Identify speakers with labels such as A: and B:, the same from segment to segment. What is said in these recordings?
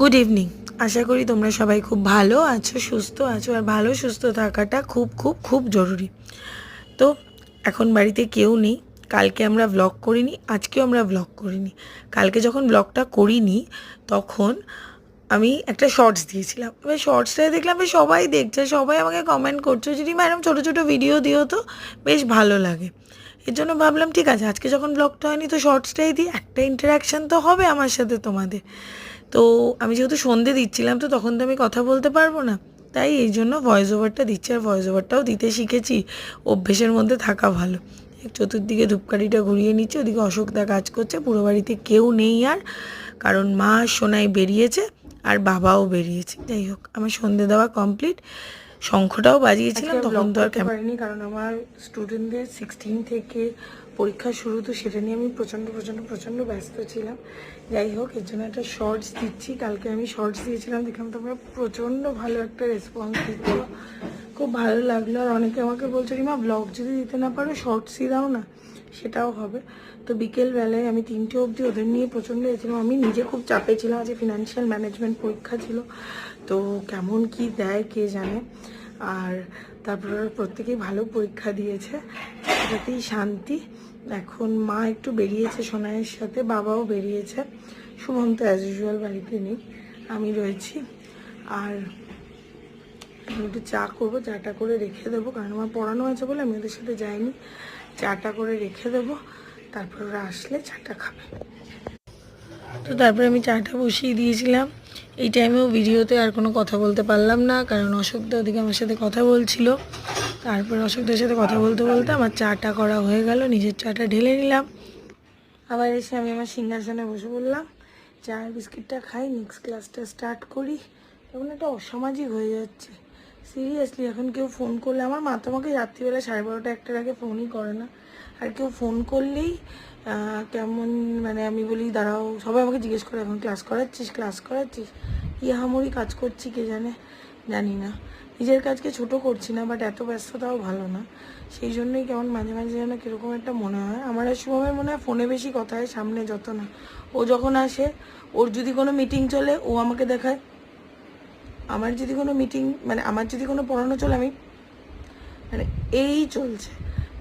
A: Good evening আশা করি তোমরা সবাই খুব ভালো আছো, সুস্থ আছো আর ভালো সুস্থ থাকাটা খুব খুব খুব জরুরি। তো এখন বাড়িতে কেউ নেই, কালকে আমরা ব্লগ করিনি, আজকেও আমরা ব্লগ করিনি। কালকে যখন ব্লগটা করিনি, তখন আমি একটা শর্টস দিয়েছিলাম। এবার শর্টসটায় দেখলাম সবাই দেখছে, সবাই আমাকে কমেন্ট করছে, যদি ম্যাডাম ছোটো ছোটো ভিডিও দিও তো বেশ ভালো লাগে। এর জন্য ভাবলাম, ঠিক আছে, আজকে যখন ব্লগটা হয়নি, তো শর্টসটাই দিই, একটা ইন্টারাকশান তো হবে আমার সাথে তোমাদের। তো আমি যেহেতু সন্ধে দিচ্ছিলাম, তো তখন তো আমি কথা বলতে পারব না। তাই এই জন্য ভয়েস ওভারটা দিচ্ছি আর ভয়েস ওভারটাও দিতে শিখেছি। অভ্যেসের মধ্যে থাকা ভালো। চতুর্দিকে ধূপকাঠিটা ঘুরিয়ে নিচ্ছে, ওদিকে অশোকদা কাজ করছে, পুরো বাড়িতে কেউ নেই আর। কারণ মা সোনাই বেরিয়েছে আর বাবাও বেরিয়েছে। যাই হোক, আমার সন্ধে দেওয়া কমপ্লিট শঙ্খটাও বাজিয়েছিলাম তখন তো আর পারিনি কারণ আমার স্টুডেন্টদের সিক্সটিন থেকে পরীক্ষা শুরু তো সেটা নিয়ে আমি প্রচণ্ড প্রচণ্ড প্রচণ্ড ব্যস্ত ছিলাম। যাই হোক এর জন্য একটা শর্টস দিচ্ছি। কালকে আমি শর্টস দিয়েছিলাম দেখলাম তোমরা প্রচণ্ড ভালো একটা রেসপন্স দিচ্ছ। খুব ভালো লাগল। আর অনেকে আমাকে বলছে রিমা ব্লগ যদি দিতে না পারো শর্টসই দাও না। সেটাও হবে। তো বিকেলবেলায় আমি তিনটে অবধি ওদের নিয়ে প্রচণ্ড এসেছিলাম। আমি নিজে খুব চাপে ছিলাম আজকে ফিনান্সিয়াল ম্যানেজমেন্ট পরীক্ষা ছিল। তো কেমন কি দেয় কে জানে? আর তারপর ওরা প্রত্যেকেই ভালো পরীক্ষা দিয়েছে। সেটাতেই শান্তি। এখন মা একটু বেরিয়েছে সোনাইয়ের সাথে, বাবাও বেরিয়েছে। সুমন্ত অ্যাজ ইউজুয়াল বাড়িতে নেই, আমি রয়েছি। আর আমি একটু চা করব, চাটা করে রেখে দেবো। কারণ আমার পড়ানো আছে বলে আমি ওদের সাথে যাইনি। চাটা করে রেখে দেবো। তারপর ওরা আসলে চাটা খাবে। তো তারপরে আমি চাটা বসিয়ে দিয়েছিলাম। এই টাইমেও ভিডিওতে আর কোনো কথা বলতে পারলাম না, কারণ অশোকদা ওদিকে আমার সাথে কথা বলছিল। তারপরে অশোকদার সাথে কথা বলতে বলতে আমার চাটা করা হয়ে গেল, নিজের চাটা ঢেলে নিলাম। আবার এসে আমি আমার সিংহাসনে বসে বললাম চায়ের বিস্কিটটা খাই নেক্সট ক্লাসটা স্টার্ট করি। তখন একটা অসামাজিক হয়ে যাচ্ছে। সিরিয়াসলি এখন কেউ ফোন করলে, আমার মা তো আমাকে রাত্রিবেলা সাড়ে বারোটা, একটার আগে ফোনই করে না। আর কেউ ফোন করলেই কেমন মানে আমি বলি, দাঁড়াও। সবাই আমাকে জিজ্ঞেস করে, এখন ক্লাস করাচ্ছিস ক্লাস করাচ্ছিস? ইয়াহামরি কাজ করছি কে জানে? জানি না। নিজের কাজকে ছোট করছি না বাট এত ব্যস্ততাও ভালো না। সেই জন্যই কেমন মাঝে মাঝে যেন কীরকম একটা মনে হয়। আমার আর শুভমের মনে হয় ফোনে বেশি কথা হয়, সামনে যত না। ও যখন আসে, ওর যদি কোনো মিটিং চলে, ও আমাকে দেখায়। আমার যদি কোনো মিটিং মানে আমার যদি কোনো পড়ানো চলে, আমি মানে এই চলছে।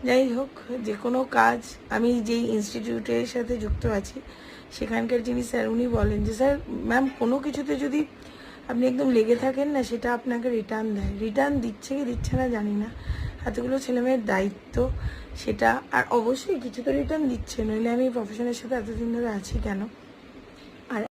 A: যাই হোক, যে কোনো কাজ, আমি যেই ইনস্টিটিউটের সাথে যুক্ত আছি, সেখানকার যিনি স্যার উনি বলেন যে স্যার ম্যাম কোনো কিছুতে যদি আপনি একদম লেগে থাকেন না, সেটা আপনাকে রিটার্ন দেয়। রিটার্ন দিচ্ছে কি দিচ্ছে না জানি না। এতগুলো ছেলেমেয়ের দায়িত্ব, সেটা, আর অবশ্যই কিছু তো রিটার্ন দিচ্ছে। নইলে আমি প্রফেশনের সাথে এতদিন ধরে আছি কেন?